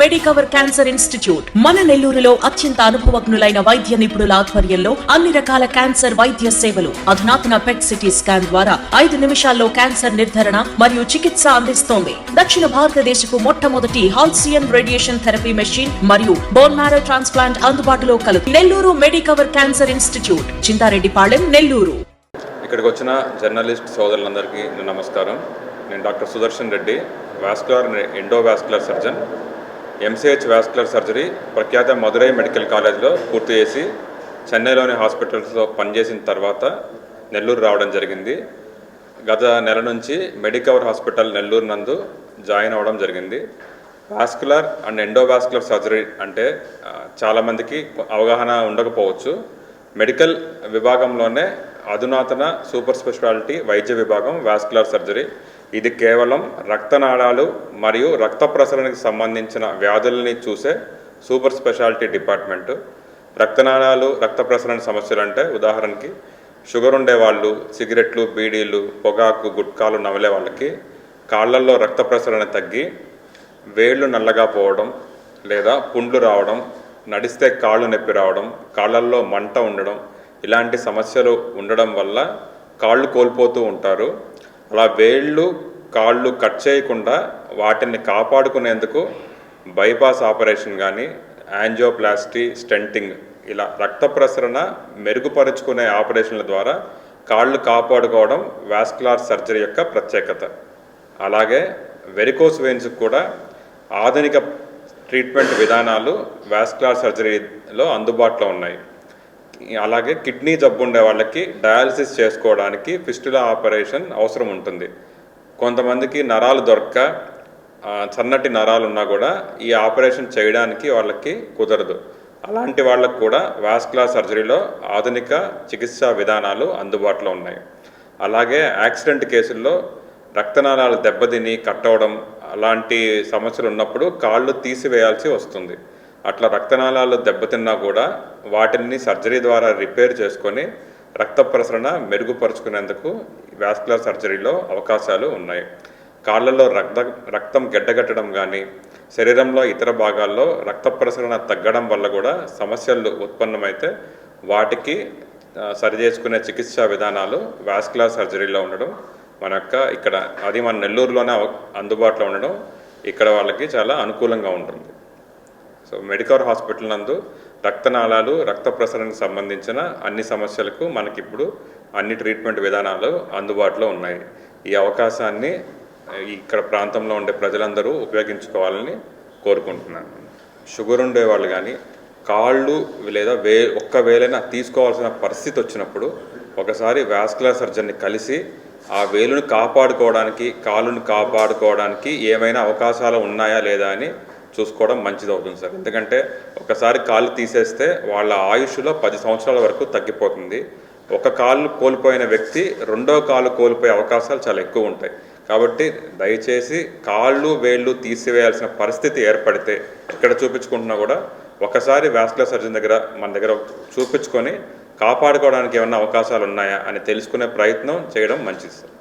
Medicover cancer institute మన నెల్లూరులో అత్యంత అనుభవజ్ఞులైన వైద్య నిపుణుల ఆధ్వర్యంలో అన్ని రకాల క్యాన్సర్ వైద్య సేవలు అధునాతన పెట్ సిటీ స్కాన్ ద్వారా ఐదు నిమిషాల్లో క్యాన్సర్ నిర్ధారణ మరియు చికిత్స అందిస్తోంది. దక్షిణ భారతదేశపు మొట్టమొదటి హాల్సియన్ రేడియేషన్ థెరపీ మెషిన్ మరియు బోన్ మ్యారో ట్రాన్స్ప్లాంట్ అందుబాటులో కలదు Nellore Medicover cancer institute Chintareddypalem Nellore. ఇక్కడికి వచ్చిన జర్నలిస్ట్ సోదరులందరికీ నమస్కారం. నేను doctor Sudarshan Reddy vascular endovascular surgeon MCh vascular surgery ప్రఖ్యాత మదురై మెడికల్ కాలేజ్లో పూర్తి చేసి చెన్నైలోని హాస్పిటల్స్లో పనిచేసిన తర్వాత నెల్లూరు రావడం జరిగింది. గత నెల నుంచి మెడికవర్ హాస్పిటల్ నెల్లూరు నందు జాయిన్ అవ్వడం జరిగింది. వాస్కులర్ అండ్ ఎండోవాస్కులర్ సర్జరీ అంటే చాలామందికి అవగాహన ఉండకపోవచ్చు. మెడికల్ విభాగంలోనే అధునాతన సూపర్ స్పెషాలిటీ వైద్య విభాగం వాస్కులర్ సర్జరీ ఇది కేవలం రక్తనాళాలు మరియు రక్త ప్రసరణకి సంబంధించిన వ్యాధుల్ని చూసే సూపర్ స్పెషాలిటీ డిపార్ట్మెంటు. రక్తనాళాలు రక్త ప్రసరణ సమస్యలు అంటే ఉదాహరణకి షుగర్ ఉండే వాళ్ళు సిగరెట్లు బీడీలు పొగాకు గుట్కాలు నవలే వాళ్ళకి కాళ్ళల్లో రక్త ప్రసరణ తగ్గి వేళ్ళు నల్లగా పోవడం లేదా పుండ్లు రావడం నడిస్తే కాళ్ళు నొప్పి రావడం కాళ్ళల్లో మంట ఉండడం ఇలాంటి సమస్యలు ఉండడం వల్ల కాళ్ళు కోల్పోతూ ఉంటారు. అలా వేళ్ళు కాళ్ళు కట్ చేయకుండా వాటిని కాపాడుకునేందుకు బైపాస్ ఆపరేషన్ కానీ యాంజియోప్లాస్టీ స్టెంటింగ్ ఇలా రక్త ప్రసరణ మెరుగుపరుచుకునే ఆపరేషన్ల ద్వారా కాళ్ళు కాపాడుకోవడం వాస్కులార్ సర్జరీ యొక్క ప్రత్యేకత. అలాగే వెరికోస్ వెయిన్స్కి కూడా ఆధునిక ట్రీట్మెంట్ విధానాలు వాస్కులార్ సర్జరీలో అందుబాటులో ఉన్నాయి. అలాగే కిడ్నీ జబ్బు ఉండే వాళ్ళకి డయాలసిస్ చేసుకోవడానికి ఫిస్టులా ఆపరేషన్ అవసరం ఉంటుంది. కొంతమందికి నరాలు దొరక్క సన్నటి నరాలు ఉన్నా కూడా ఈ ఆపరేషన్ చేయడానికి వాళ్ళకి కుదరదు. అలాంటి వాళ్ళకు కూడా వాస్కులార్ సర్జరీలో ఆధునిక చికిత్సా విధానాలు అందుబాటులో ఉన్నాయి. అలాగే యాక్సిడెంట్ కేసుల్లో రక్తనాళాలు దెబ్బతిని కట్టవడం అలాంటి సమస్యలు ఉన్నప్పుడు కాళ్ళు తీసివేయాల్సి వస్తుంది. అట్లా రక్తనాళాలు దెబ్బతిన్నా కూడా వాటిని సర్జరీ ద్వారా రిపేర్ చేసుకొని రక్త ప్రసరణ మెరుగుపరుచుకునేందుకు వాస్కులర్ సర్జరీలో అవకాశాలు ఉన్నాయి. కాళ్ళలో రక్త రక్తం గడ్డగట్టడం కానీ శరీరంలో ఇతర భాగాల్లో రక్త ప్రసరణ తగ్గడం వల్ల కూడా సమస్యలు ఉత్పన్నమైతే వాటికి సరి చేసుకునే చికిత్సా విధానాలు వాస్కులర్ సర్జరీలో ఉండడం మన యొక్క ఇక్కడ అది మన నెల్లూరులోనే అందుబాటులో ఉండడం ఇక్కడ వాళ్ళకి చాలా అనుకూలంగా ఉంటుంది. సో మెడికవర్ హాస్పిటల్ నందు రక్తనాళాలు రక్త ప్రసరణకు సంబంధించిన అన్ని సమస్యలకు మనకి ఇప్పుడు అన్ని ట్రీట్మెంట్ విధానాలు అందుబాటులో ఉన్నాయి. ఈ అవకాశాన్ని ఇక్కడ ప్రాంతంలో ఉండే ప్రజలందరూ ఉపయోగించుకోవాలని కోరుకుంటున్నాను. షుగర్ ఉండే వాళ్ళు కానీ కాళ్ళు లేదా వే ఒక్కవేళైనా తీసుకోవాల్సిన పరిస్థితి వచ్చినప్పుడు ఒకసారి వాస్కులర్ సర్జన్ని కలిసి ఆ వేలుని కాపాడుకోవడానికి కాలును కాపాడుకోవడానికి ఏమైనా అవకాశాలు ఉన్నాయా లేదా అని చూసుకోవడం మంచిది అవుతుంది సార్. ఎందుకంటే ఒకసారి కాళ్ళు తీసేస్తే వాళ్ళ ఆయుష్లో పది సంవత్సరాల వరకు తగ్గిపోతుంది. ఒక కాళ్ళు కోల్పోయిన వ్యక్తి రెండో కాలు కోల్పోయే అవకాశాలు చాలా ఎక్కువ ఉంటాయి. కాబట్టి దయచేసి కాళ్ళు వేళ్ళు తీసివేయాల్సిన పరిస్థితి ఏర్పడితే ఇక్కడ చూపించుకుంటున్నా కూడా ఒకసారి వాస్కులర్ సర్జన్ దగ్గర మన దగ్గర చూపించుకొని కాపాడుకోవడానికి ఏమైనా అవకాశాలు ఉన్నాయా అని తెలుసుకునే ప్రయత్నం చేయడం మంచిది సార్.